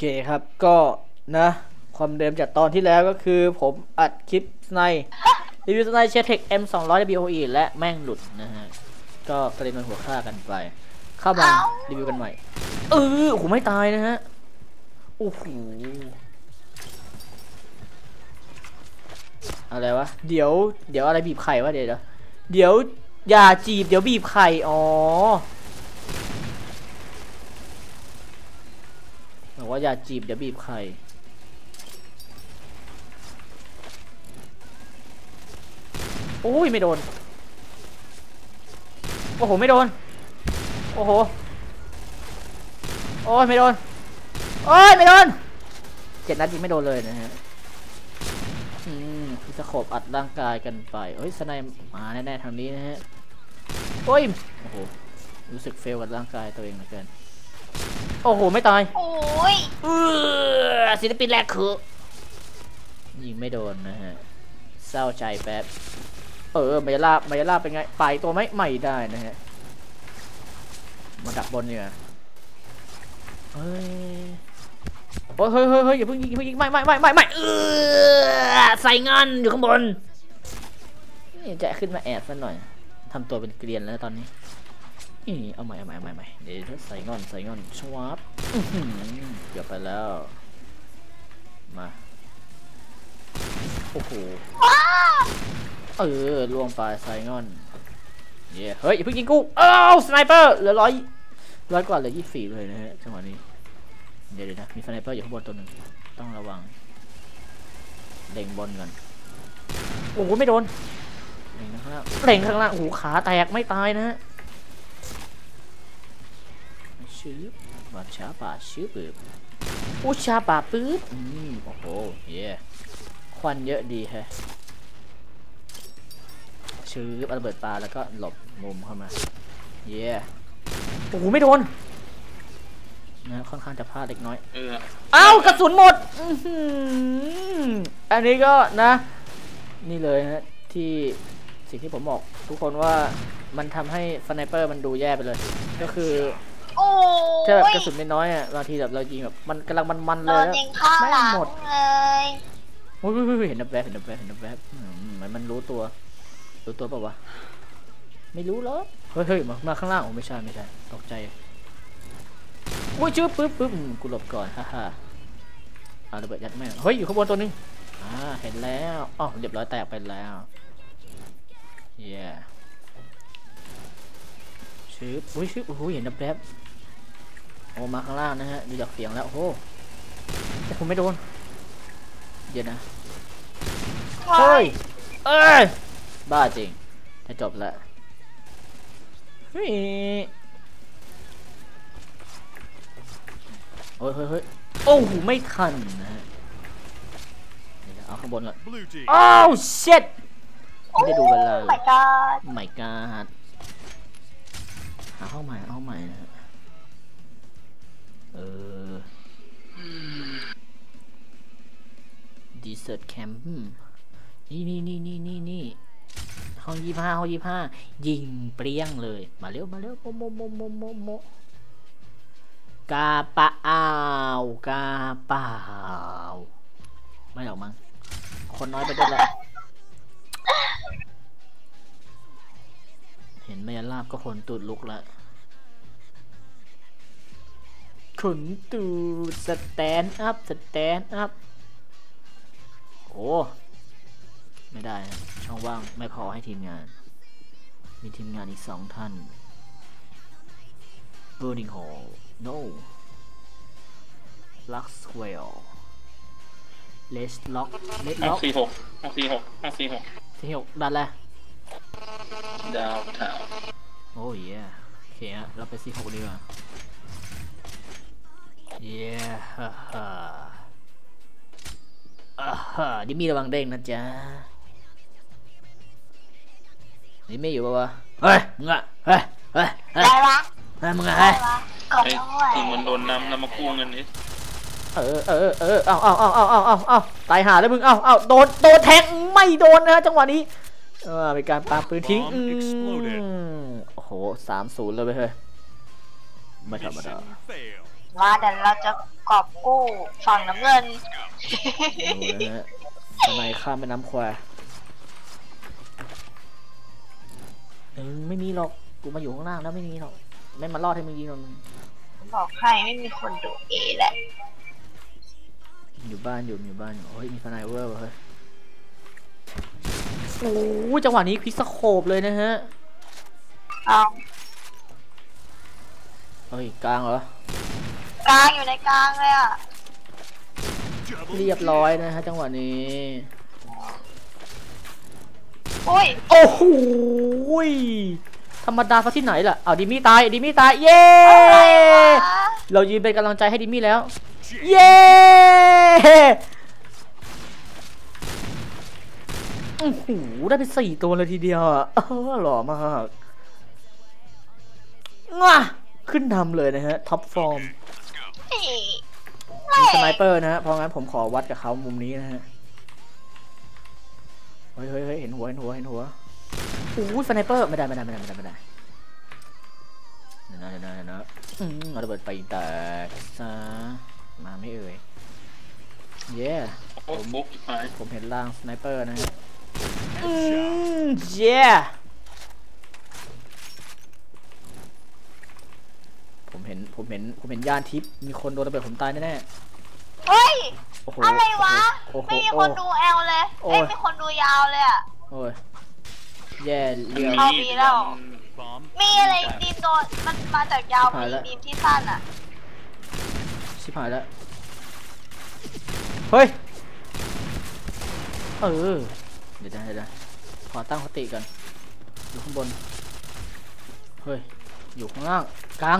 เคครับก็นะความเดิมจากตอนที่แล้วก็คือผมอัดคลิปในรีวิวในเชเทค M 2 0 0 WOE และแม่งหลุดนะฮะ ก็กระเด็นโดนหัวฆ่ากันไป เข้ามารีวิวกันใหม่ เออโอ้โหไม่ตายนะฮะ โอ้โหอะไรวะ เดี๋ยว เดี๋ยวอะไรบีบไข่วะเดี๋ยว เดี๋ยวเดี๋ยวอย่าจีบเดี๋ยวบีบไข่ อ๋อ บอกว่าอย่าจีบเดี๋ยวบีบไข่โอ้ยไม่โดน โอ้โห ไม่โดน โอ้โห โอ้ยไม่โดน โอ้ยไม่โดน เจ็ดนัดยิงไม่โดนเลยนะฮะ อืมพิสโคบอัดร่างกายกันไปเฮ้ยสไนมาแน่ๆทางนี้นะฮะ โอ้ย โอ้โห รู้สึกเฟลกับร่างกายตัวเองเหลือเกิน โอ้โห ไม่ตายโอ้ยเออศิลปินแรกคือยิงไม่โดนนะฮะ เศร้าใจแป๊บ เออมายาลาบมายาลาบเป็นไง ไปตัวไม่ไม่ได้นะฮะ มาดักบนเนี่ยเฮ้ยโอ้ยเฮ้ยเฮ้ยเฮ้ยอย่าเพิ่งยิงอย่าเพิ่งยิงไม่ไม่ไม่ไม่ไม่เออใส่งานอยู่ข้างบนนี่จะขึ้นมาแอบซะหน่อยทำตัวเป็นเกลียนแล้วตอนนี้นี่ เอาใหม่เอาใหม่เอาใหม่เอาใหม่เดี๋ยวใส่งอนใส่งอนชวับอื้อหือเกือบไปแล้ว มา โอ้โห เออล่วงไปไซงอน เย้เฮ้ยอย่าเพิ่งยิงกู เอ้าสไนเปอร์เหลือร้อยร้อยกว่าเหลือยี่สิบสี่เลยนะฮะจังหวะนี้ เดี๋ยวเดี๋ยวนะมีสไนเปอร์อยู่ข้างบนตัวหนึ่งต้องระวังเล็งบนก่อนโอ้โหไม่โดนเล็งข้างล่างเล็งข้างล่างโอ้โหขาแตกไม่ตายนะฮะ ชื้อบาดช้าป่าชื้อปืบอุยชาป่าปื๊บอืมโอ้โหเย่ควันเยอะดีแฮะชื้อระเบิดปลาแล้วก็หลบมุมเข้ามา เย่โอ้โหไม่โดนนะค่อนข้างจะพลาดเล็กน้อย เออเอ้ากระสุนหมดอื้อหืออันนี้ก็นะ นี่เลยนะที่สิ่งที่ผมบอกทุกคนว่ามันทำให้สไนเปอร์มันดูแย่ไปเลย ก็คือ โอ้ถ้าแบบยกระสุนน้อยๆอะบางทีแบบเรายิงแบบมันกำลังมันๆโดเลยนแล้วยิงข้างไม่หลังหมดเลยโอ้ยๆๆเห็นดับแวบเห็นดับแวบเห็นดับแวบอืมเหมือนมันรู้ตัว รู้ตัวเปล่าวะไม่รู้เหรอเฮ้ยเฮ้ยมามาข้างล่างโอ้ไม่ใช่ไม่ใช่ตกใจอุ้ยจื้อปึ๊บปึ๊บอืมกูหลบก่อนฮ่าฮ่าเอาระเบิดยัดแม่งเฮ้ยอยู่ข้างบนตัวหนึงอ่าเห็นแล้วอ๋อเรียบร้อยแตกไปแล้วเย้ชืบอุ้ยชืบโอ้โหเห็นดับแวบ โอ้มาข้างล่างนะฮะดูจากเสียงแล้วโอ้โหโอ้โหไม่โดนเดี๋ยวนะเฮ้ยเอ้ยบ้าจริงจะจบแล้วเฮ้ยโอ้ยเฮ้ยเฮ้ยโอ้โหไม่ทันนะฮะเดี๋ยวเอาข้างบนก่อน Blue team. อ้าวเช็ดไม่ได้ดูเวลาโอ้เล my ย god ดีเซอร์แคมป์นี่นี่นี่นี่นี่นี่ห้องยี่ห้าห้องยี่ห้ายิงเปรี้ยงเลย มาเร็วมาเร็วโมโมโมโมโมโมกาปะอ้าวกาเปล่าไม่หรอกมั้งคนน้อยไปด้วยแหละเห็นแม่ลาบก็ขนตูดลุกละขนตูดสแตนอัพสแตนอัพ โอ้ ไม่ได้นะช่องว่างไม่พอให้ทีมงาน มีทีมงานอีกสองท่าน Burning Hall no Luxwell Let's Lock Let's ห้อง Lock สี่หกห้องสี่หกห้องสี่หกที่หกดันแหละดาวถาวโอ้ยโอเคฮะเราไปซีหกดีกว่าเย้ฮ่าฮ่าอ่าฮ่า ดิมี่ระวังเด้งนะจ๊ะดิมี่อยู่ปะวะเฮ้ยมึงอะเฮ้ยเฮ้ยเฮ้ยได้ปะเฮ้ยมึงอะได้เฮ้ยปะกดไอ้ด้วยคือมันโดนน้ำแล้วมากู้เงินนี่เออเออเออเอาเอาเอาเอาเอาเอาเอาตายหาแล้วมึงเอาเอาโดนโดนแทงไม่โดนนะจังหวะนี้เออเป็นการปาปืนทิ้งอืมโอ้โหสามศูนย์เลยไปเฮ้ยไม่ธรรมดา Mission failed. ว่าเดี๋ยวเราจะ กอบกู้ฝั่งน้ำเงินดูนะฮะทำไมข้ามแม่น้ำควายเออไม่มีหรอก กูมาอยู่ข้างล่างแล้วไม่มีหรอก ไม่มารอดให้มึงยิงหรอกบอกให้ไม่มีคนดูเอแหละ อยู่บ้านอยู่อยู่บ้านอยู่เฮ้ยมีสไนเปอร์ว่ะเฮ้ยโอ้ยจังหวะนี้ควิกสโคบเลยนะฮะเอาเฮ้ยกลางเหรอ กลางอยู่ในกลางเลยอะเรียบร้อยนะฮะจังหวะนี้ อุ้ยโอ้โหยธรรมดาซะที่ไหนล่ะเอาดิมี่ตายดิมี่ตายเย้อะไรวะเรายืนเป็นกำลังใจให้ดิมี่แล้ว เย้โอ้โหได้ไปสี่ตัวเลยทีเดียวอะเออหล่อมากง่ะขึ้นทำเลยนะฮะท็อปฟอร์มเฮ้ย มีสไนเปอร์นะฮะเพราะงั้นผมขอวัดกับเขามุมนี้นะฮะ เฮ้ยเฮ้ยเฮ้ยเห็นหัวเห็นหัวเห็นหัวโอ้ยสไนเปอร์ไม่ได้ไม่ได้ไม่ได้ไม่ได้ไม่ได้เดี๋ยวนะเดี๋ยวนะเดี๋ยวนะอืมเอาระเบิดไปแตกซะมาไม่เอ่ยเย้โอ้บุ๊กหายผมเห็นล่างสไนเปอร์นะฮะอืมเย้ ผม เห็นผมเห็นผมเห็นยานทิพย์มีคนโดนระเบิดผมตายแน่เฮ้ย ๆโอ้โหอะไรวะ โอ้โหไม่มีโอ้คนโหดูแอลเลยโอ้เอ้ยยมีคนดูยาวเลยอะโอ้ยแย่เรียวเข้าปีแล้ว Bomb มีอะไรดีมโดนมันมาจากยาวหายมีแล้ว ดีมที่สั้นอะชิบหายแล้ว เฮ้ย เออ เดี๋ยวนะเดี๋ยวนะขอตั้งสติก่อนอยู่ข้างบน เฮ้ย อยู่ข้างล่าง กลาง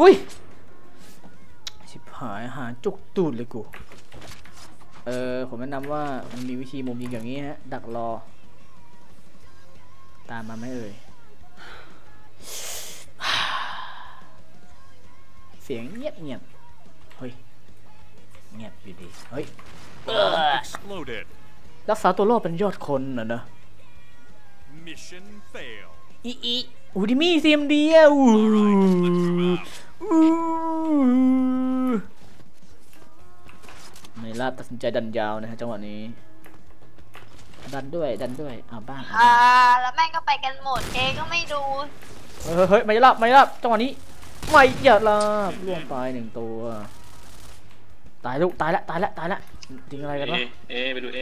อุ้ยชิบหายหาจุกตูดเลยกู เออผมแนะนำว่ามันมีวิธีมุมยิงอย่างนี้ฮะ ดักรอ ตามมาไหมเอ่ย เสียงเงียบเงียบเฮ้ย เงียบอยู่ดี เฮ้ย exploded. รักษาตัวรอดเป็นยอดคนนะนะ Mission fail. อีอี อูดิมี่ซีมดีอะอู้อู้ไม่ลาบตัดสินใจดันยาวนะฮะจังหวะนี้ ดันด้วยดันด้วยเอาบ้างเอาอ่าบ้างแล้วแม่งก็ไปกันหมดเอก็ไม่ดูเฮ้ยเฮ้ยเฮ้ยไม่ลาบไม่ลาบจังหวะนี้ไม่อย่าลาบล่วงไปหนึ่งตัว ตายลูกตายละตายละตายละจริงอะไรกันเอวะเอไปดูเอ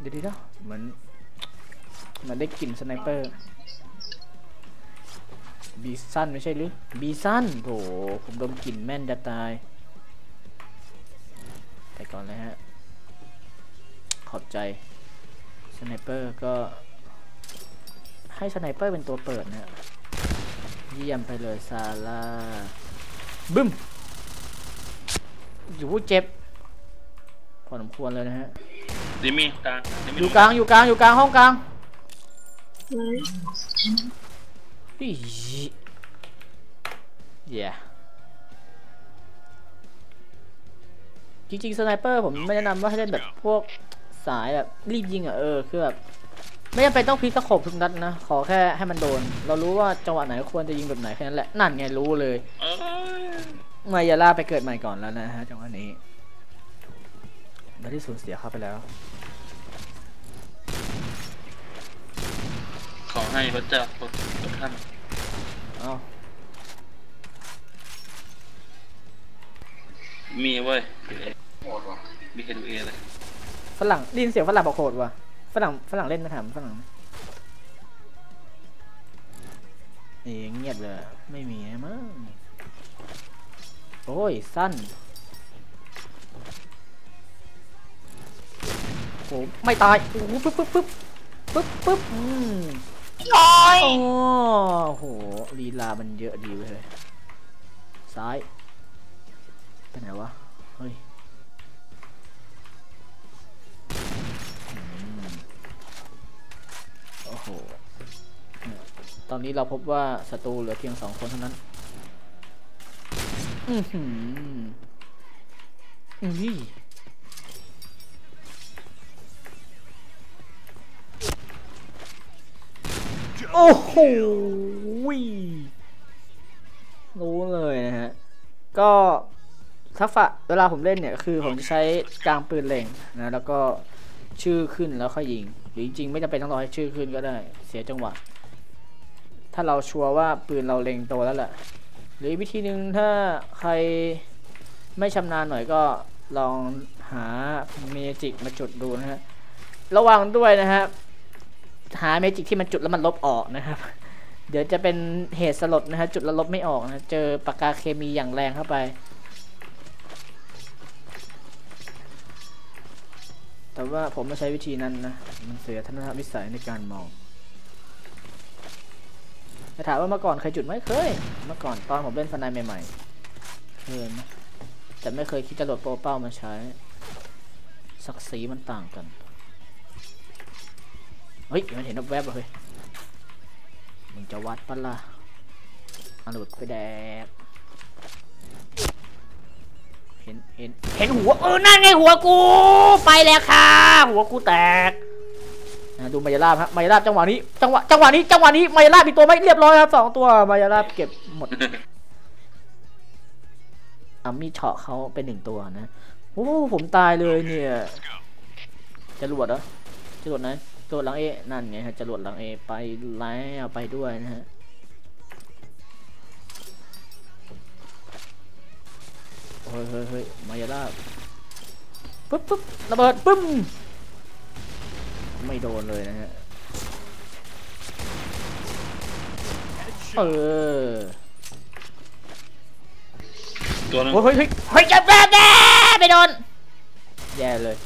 เดี๋ยวเดี๋ยวเหมือนเหมันได้กลิ่นสไนเปอร์ บีซันไม่ใช่หรือบีซันโถผมดมกลิ่นแม่นจะตายไปก่อนเลยฮะ ขอบใจสไนเปอร์ก็ให้สไนเปอร์เป็นตัวเปิดนะฮะเยี่ยมไปเลยซาร่าบึ้มอยู่เจ็บพอสมควรเลยนะฮะดิมี่กลางดิมี่อยู่กลางอยู่กลางอยู่กลางห้องกลาง อีเย่จริงๆสไนเปอร์ผมไม่แนะนำว่าให้เล่นแบบพวกสายแบบรีบยิงอะเออคือแบบไม่จำเป็นต้องพลิกตะขบทุกนัดนะ ขอแค่ให้มันโดน เรารู้ว่าจังหวะไหนควรจะยิงแบบไหนแค่นั้นแหละ นั่นไงรู้เลยมายาล่าไปเกิดใหม่ก่อนแล้วนะฮะจังหวะนี้เราที่สูญเสียเข้าไปแล้ว ขอให้ระเจ้าโปร ดท่านเอ้ามีเว้ยดูเอมีแค่ดูเอเลยฝรั่งได้ยินเสียงฝรั่งบอกโหดว่ะฝรั่งฝรั่งเล่นนะถามฝรั่งเอ้เงียบเลยไม่มีนะมั้งโอ้ย สั้นโอ้ไม่ตายโอ้โหปึ๊บปึ๊บปึ๊บปึ๊บปึ๊บอืม โอ้ยโอ้โหลีลามันเยอะดีเว้ยซ้ายไปไหนวะ เฮ้ยอืมโอ้โหเนี่ยตอนนี้เราพบว่าศัตรูเหลือเพียงสองคนเท่านั้น อือหืออุ้ย อ้โหรู้เลยนะฮะ ก็ทักษะเวลาผมเล่นเนี่ย คือผมจะใช้กลางปืนเล็งนะ แล้วก็ชื่อขึ้นแล้วค่อยยิง หรือจริงๆ ไม่จำเป็นต้องรอให้ชื่อขึ้นก็ได้ เสียจังหวะ ถ้าเราชัวร์ว่าปืนเราเล็งโตแล้วแหละหรือวิธีหนึ่งถ้าใครไม่ชำนาญหน่อยก็ลองหาเมจิกมาจุดดูนะฮะ ระวังด้วยนะฮะ หาเมจิกที่มันจุดแล้วมันลบออกนะครับ เดี๋ยวจะเป็นเหตุสลดนะฮะจุดแล้วลบไม่ออกนะ เจอปากกาเคมีอย่างแรงเข้าไป แต่ว่าผมไม่ใช้วิธีนั้นนะ มันเสียทัศนวิสัยในการมองจะถามว่าเมื่อก่อนเคยจุดไหมเคย เมื่อก่อนตอนผมเล่นฟันไนใหม่ๆเคยนะแต่ไม่เคยคิดจะโหลดโปรเป้ามาใช้ศักดิ์ศรีมันต่างกัน เฮ้ยมันเห็นแวบๆเลยมึงจะวัดปะล่ะอาหลุดไปแดกเห็นเห็นเห็นหัวเออนั่นไงหัวกู ไปแล้วค่ะ หัวกูแตกดูมายาลาบฮะมายาลาบจังหวะนี้จังหวะจังหวะนี้จังหวะนี้มายาลาบมีตัวไหมเรียบร้อยครับสองตัวมายาลาบเก็บหมดอะมีเฉาะเขาเป็นหนึ่งตัวนะโอ้ผมตายเลยเนี่ยจะรวดเหรอจรวดไหน จรวดหลังเอนั่นไงฮะจรวดหลังเอไปแล้วไปด้วยนะฮะเฮ้ยเฮ้ยเฮ้ยมายาลาบปึ๊บปึ๊บระเบิดปึ้มไม่โดนเลยนะฮะเอ Headshot. อตัวนึงเฮ้ยเฮ้ยเฮ้ยเฮ้ยจะแย่แย่ไม่โดนแย่เลย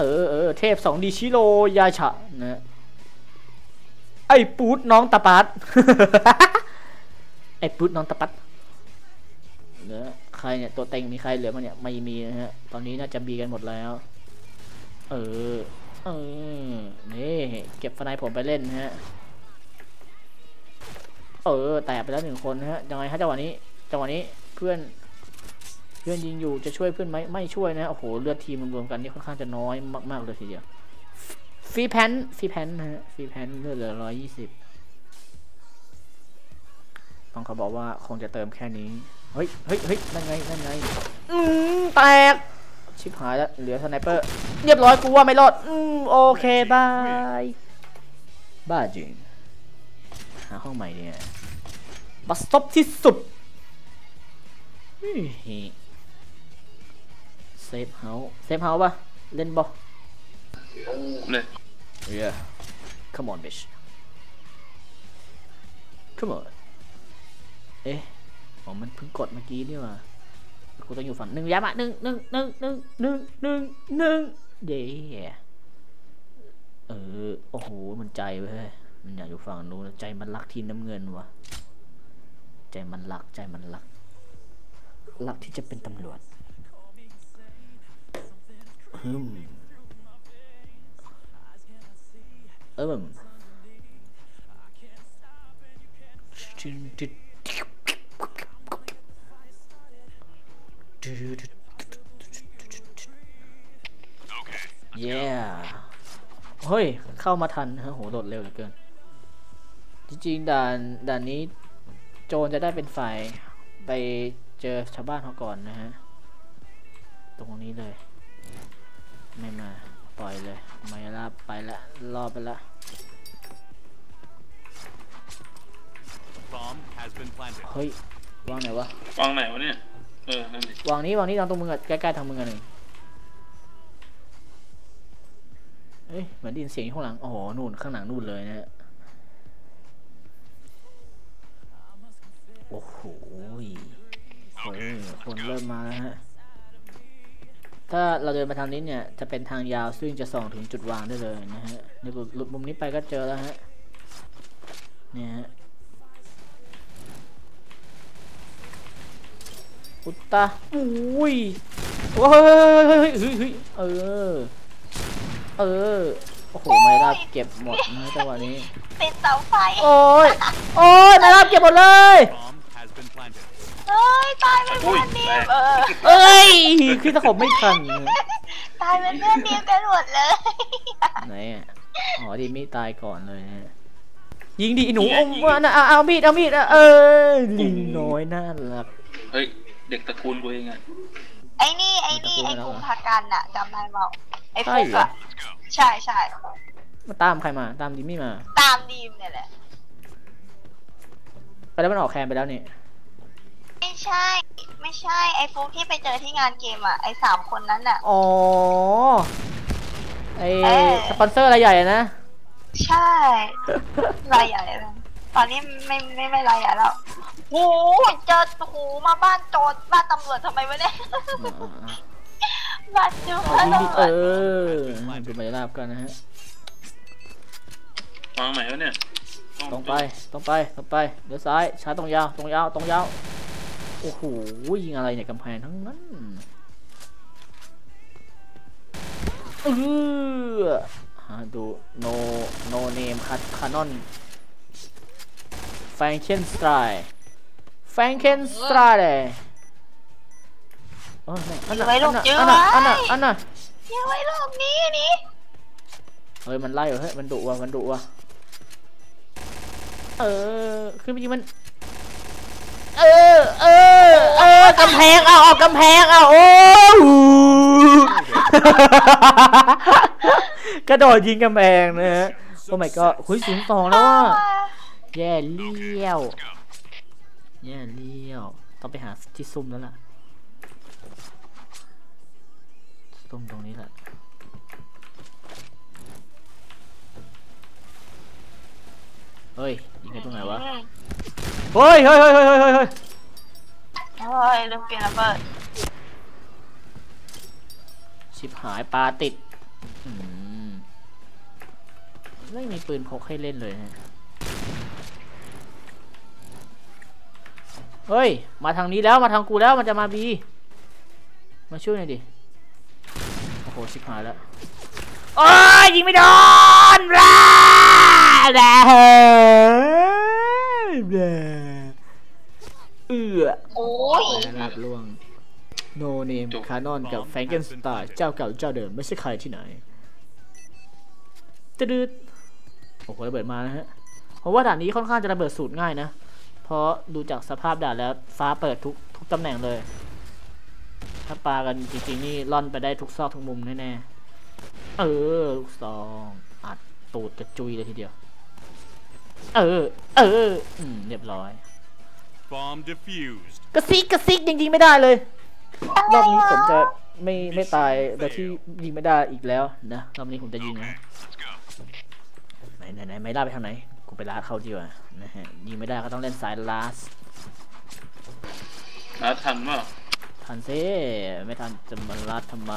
เออเออเทพสองดีชิโรยาฉะนะไอ้ปูดน้องตะปัดไอ้ปูดน้องตะปัดเหลือใครเนี่ยตัวเต็งมีใครเหลือมั้งเนี่ยไม่มีนะฮะตอนนี้น่าจะบีกันหมดแล้ว เออเออนี่เก็บฟนายผมไปเล่นนะฮะเออแตกไปแล้วหนึ่งคนนะฮะยังไงฮะจังหวะนี้จังหวะนี้เพื่อน เพื่อนยิงอยู่จะช่วยเพื่อนไหมไม่ช่วยนะโอ้โหเลือดทีมรวมๆกันนี่ค่อนข้างจะน้อยมากๆเลยทีเดียวฟรีแพนฟรีแพนนะฮะฟรีแพนเลือดเหลือร้อยยี่สิบต้องเขาบอกว่าคงจะเติมแค่นี้เฮ้ยเฮ้ยเฮ้ยนั่นไงนั่นไงอืมแตกชิบหายแล้วเหลือสไนเปอร์เรียบร้อยกูว่าไม่รอดอืมโอเคบายบ้าจริงหาห้องใหม่เนี่ยบัสซบที่สุด เซฟเฮาส์เซฟเฮาส์ป่ะ เล่นบอเลย Yeah come on bitch come on เอ๊ะอ๋อมันเพิ่งกดเมื่อกี้นี่หว่ากูต้องอยู่ฝั่งหนึ่งย้ำอะหนึ่งหนึ่งหนึ่งหนึ่งหนึ่งหนึ่งหนึ่งเย้เออโอ้โหมันใจเว้ยมันอยากอยู่ฝั่งนู้นใจมันรักทีมน้ำเงินวะใจมันรักใจมันรักรักที่จะเป็นตำรวจ ฮึมเอิ่มเย้เฮ้ย เข้ามาทันฮะโหโดดเร็วเหลือเกิน จริงๆ ด่าน ด่านนี้ โจรจะได้เป็นฝ่ายไปเจอชาวบ้านเขาก่อนนะฮะ ตรงนี้เลย ไม่มา ปล่อยเลย ไม่ลาบไปละรอไปละ Bomb has been planted. เฮ้ยวางไหนวะวางไหนวะเนี่ย เออ นั่นดิวางนี้วางนี้วางตรงมึงอะใกล้ๆทางมึงอะหนึ่งเอ้ยเหมือนได้ยินเสียงอยู่ข้างหลังโอ้โหนู่นข้างหลังนู่นเลยนะฮะโอ้โหเฮ้ยคนเริ่มมาแล้วฮะ ถ้าเราเดินมาทางนี้เนี่ยจะเป็นทางยาวซึ่งจะส่องถึงจุดวางได้เลยนะฮะเดี๋ยวหลุดมุมนี้ไปก็เจอแล้วฮะเนี่ยฮะอุตตาอุ้ยเฮ้ยเฮ้ยเฮ้ยเฮ้ยเออ เออ โอ้โห ไม่รับเก็บหมดนะจังหวะนี้ ติดเสาไฟ โอ้ย โอ้ย ไม่รับเก็บหมดเลย Bomb has been planted. เฮ้ยตายเป็นเพื่อนดีมเออเอ้ยคือถ้าผมไม่ทันตายเป็นเพื่อนดีมกันหมดเลยไหนอะอ๋อดีไม่ตายก่อนเลยนะยิงดิไอ้หนูเอาเอาเอาเอาเอามีดเอามีดเอาเออลิงน้อยน่ารักเฮ้ยเด็กตระกูลกูเองอะไอ้นี่ไอ้นี่มันไอ้จะพูกุดมแล้วเหรอภากันอะจำได้เปล่าไอ้ใช่ฟุกเหรออะใช่ใช่มาตามใครมา ตามดิมี่มา ตามดีมเนี่ยแหละไปแล้วมันออกแคนไปแล้วนี่ ไม่ใช่ ไม่ใช่ไอ้ฟุกที่ไปเจอที่งานเกมอะไอ้สามคนนั้นอะอ๋อ ไอเอ้ยสปอนเซอร์อะไรายใหญ่อะนะ ใช่รายใหญ่เลยตอนนี้ไม่ไม่ไม่รายใหญ่แล้วโอ้โหเจอโอ้โหมาบ้านโจรบ้านตำรวจทำไมวะเนี่ยบ้านโจรเอาบ้านยิงดิตำรเอวจอดูมายาลาบกันนะฮะวางไหนวะเนี่ยตรงไปตรงไปตรงไปเดี๋ยวซ้ายช้าตรงยาวตรงยาวตรงยาว โอ้โหยิงอะไรเนี่ยกำแพงทั้งนั้นเออหาดู no no name คัดคานอน Frankenstein Frankenstein เออเนี่ยอันน่ะอันน่ะอันน่ะอันน่ะอันน่ะยังไว้รอบนี้นี่เฮ้ยมันไล่เหรอเฮ้ยมันดุว่ะมันดุว่ะเออขึ้นไปยิงมัน เออเออเออ กำแพงเอาเอากำแพงเอาโอ้โหกระโดดยิงกำแพงนะฮะโอ้ my god คุยสูงสองแล้วอะแย่เลี้ยวแย่เลี้ยว ต้องไปหาที่ซุ่มแล้วล่ะซุ่มตรงนี้แหละเฮ้ยยิงกันตรงไหนวะเฮ้ยเฮ้ยเฮ้ยเฮ้ยเฮ้ย เฮ้ยเฮ้ยเฮ้ยลืมเปลี่ยนระเบิดชิบหายปลาติดอืมไม่มีปืนพกให้เล่นเลยฮะเฮ้ย มาทางนี้แล้วมาทางกูแล้วมันจะมาบีมาช่วยหน่อยดิ โอ้โหชิบหายแล้ว โอ้ยยิงไม่โดนบ้าบ้าบ้าเอือโอ้ยลาบล่วงโนเนมคานอนกับแฟรงเกนสไตน์เจ้าเก่าเจ้าเดิมไม่ใช่ใครที่ไหนตะดืดโอ้โหระเบิดมานะฮะเพราะว่าด่านนี้ค่อนข้างจะระเบิดสูตรง่ายนะ เพราะดูจากสภาพด่านแล้วฟ้าเปิดทุกทุกตำแหน่งเลย ถ้าปากันจริงๆนี่ล่อนไปได้ทุกซอกทุกมุมแน่ๆเออลูกซองอัดตูดกระจุยเลยทีเดียว เออ เอออืมเรียบร้อย Bomb defused. กระซิกกระซิกยังยิงไม่ได้เลยรอบนี้ผมจะไม่ไม่ตายโดยที่ยิงไม่ได้อีกแล้วนะรอบนี้ผมจะยิงนะ Let's go. ไหนไหนไหนไม่ได้ไปทางไหนกูไปลาดเขาดีกว่านะฮะยิงไม่ได้ก็ต้องเล่นสายลาสแล้วทันป่ะทันซิไม่ทันจะมาลาดทำไม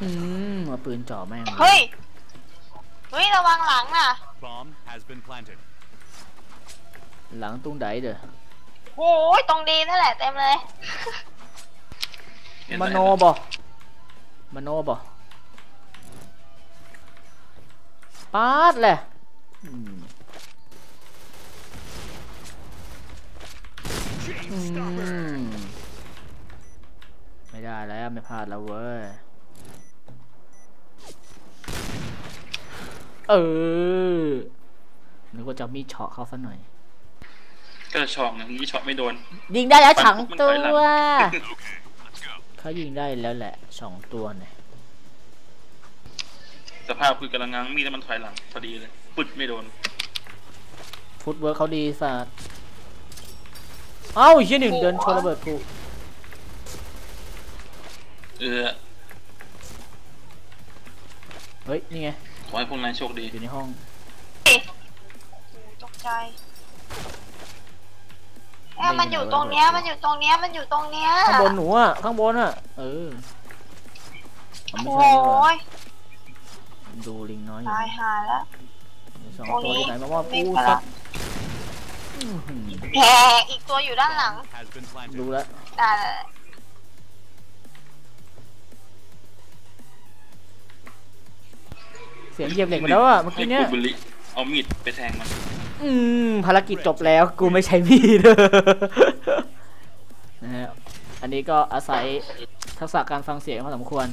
อืมมาปืนจ่อแม่งเลยเฮ้ย เฮ้ยระวังหลังน่ะ Bomb has been planted. หลังตุ้งไดเด้อโอ้ยตรงดีนั่นแหละเต็มเลย เห็นมไหโนบ่มโนบ่ปาดแหละอืมอืมไม่ได้แล้วไม่พลาดแล้วเว้ย เออนึกว่าจะมีดเฉาะเขาซะหน่อย ก็จะช็อกนะงี้ช็อกไม่โดน ยิงได้แล้วฉังมันตัถอยหลัวง Okay, let's go. เขายิงได้แล้วแหละสองตัวเนี่ยสภาพคือกำลังง้างมีดแล้วมันถอยหลังพอดีเลยปึ๊ดไม่โดน ฟุตเวิร์กเขาดีสัสเอ้าอีกหนึ่งเดินชนระเบิดกูเออเฮ้ย นี่ไง ขอให้พวกนายโชคดี อยู่ในห้องโอ้ตกใจเอ้ยมันอยู่ตรงเนี้ย มันอยู่ตรงเนี้ย มันอยู่ตรงเนี้ย ข้างบนหนูอะ ข้างบนอะ เออเอาไม่โอ้ใช่เลยว่ะยดูลิงน้อยอยู่ตายหาแล้ว สองโอ้ตัวที่ไหนมาว่าไม่กูไปละสักอื้อหือแหมอีกตัวอยู่ด้านหลัง Bomb has been planted. ดูแล้ว ได้ สียงเหยียบเหล็กมาแล้วอะเมื่อกี้เนี้ยให้กูบุลิเอามีดไปแทงมันอืมภารกิจจบแล้วกูไม่ใช้มีดนะฮะอันนี้ก็อาศัยทักษะการฟังเสียงพอสมควร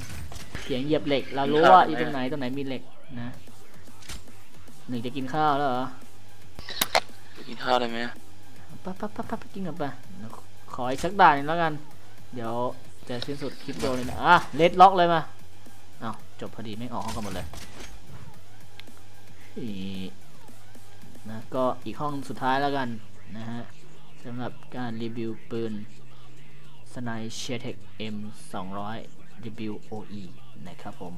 เสียงเหยียบเหล็ก เรารู้ว่าอยู่ตรงไหนตรงไหนมีเหล็กนะหนึ่งจะกินข้าวแล้วเหรอกินข้าวได้ไหมปั๊บปั๊บปั๊บปั๊บไปกินกันไปเดี๋ยวขออีกสักด่านหนึงแล้วกัน เดี๋ยวจะสิ้นสุดคลิปโดเลยนะอะเลดล็อกเลยมาอ้าวจบพอดีไม่ออกห้องกันหมดเลยอี นะก็อีกห้องสุดท้ายแล้วกันนะฮะสำหรับการรีวิวปืนสไนเชเทค M 200 WOE นะครับผม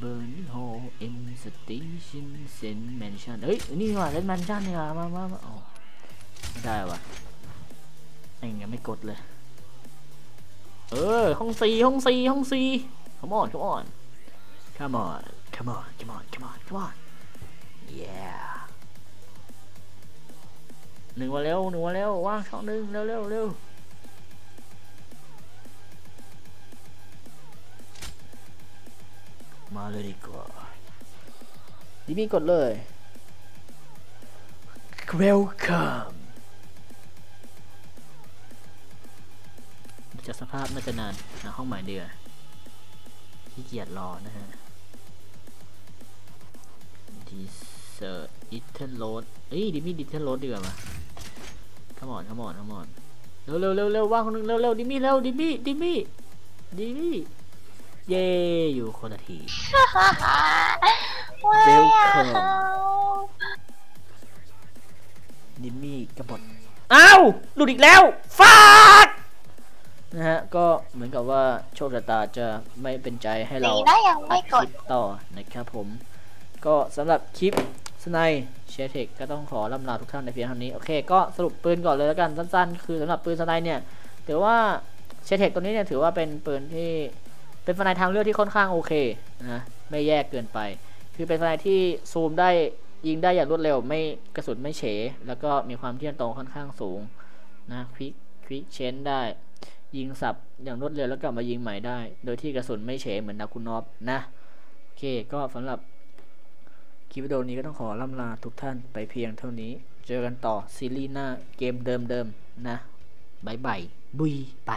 Burning Hole M Station Sen Mansion เฮ้ย นี่ว่ะเล่น Mansion นี่ว่ะมามามาอ๋อไม่ได้ว่ะไอ้ยังไม่กดเลย เออ ห้องซีห้องซีห้องซี come on come on come on come on come on come on come on yeah หนึ่งมาเร็วหนึ่งมาเร็วว่างช่องหนึ่งเร็วเร็วเร็วมาเลยดีกว่าดิมี่กดเลย welcome จากสภาพน่าจะนานหาห้องใหม่เดือขี้เกียจรอนะฮะ ดีเซอร์อิทเทลโรดเอ้ยดิมี่ดิเทลโรดดีกว่ามาขมอนขมอนขมอนเร็วเร็วเร็วเร็วว่างคนหนึงเร็วเร็วดิมี่เร็วดิมี่ดิมี่ดิมี่เย่อยู่คนละที Welcome ดิมี่กระบดอ้าวหลุดอีกแล้วฟาดนะฮะก็เหมือนกับว่าโชคชะตาจะไม่เป็นใจให้เราดีนะยังไม่กดคลิปต่อนะครับผม ก็สำหรับคลิปสไนเชเทคก็ต้องขอลำลาทุกท่านในเพียงเท่านี้ โอเค ก็สรุปปืนก่อนเลยแล้วกันสั้นๆ คือสำหรับปืนสไนเนี่ย ถือว่าเชเทคตัวนี้เนี่ยถือว่าเป็นปืนที่เป็นสไนทางเลือกที่ค่อนข้างโอเคนะไม่แยกเกินไป คือเป็นสไนที่ซูมได้ยิงได้อย่างรวดเร็วไม่กระสุนไม่เฉ แล้วก็มีความเที่ยงตรงค่อนข้างสูงนะควิกควิกเชนได้ ยิงสับอย่างรวดเร็วแล้วกลับมายิงใหม่ได้ โดยที่กระสุนไม่เฉเหมือนดาคุนอฟนะโอเคก็สำหรับ คลิปวิดีโอนี้ก็ต้องขอล่ำลาทุกท่านไปเพียงเท่านี้ เจอกันต่อซีรีส์หน้าเกมเดิมๆนะบายบายบุยไป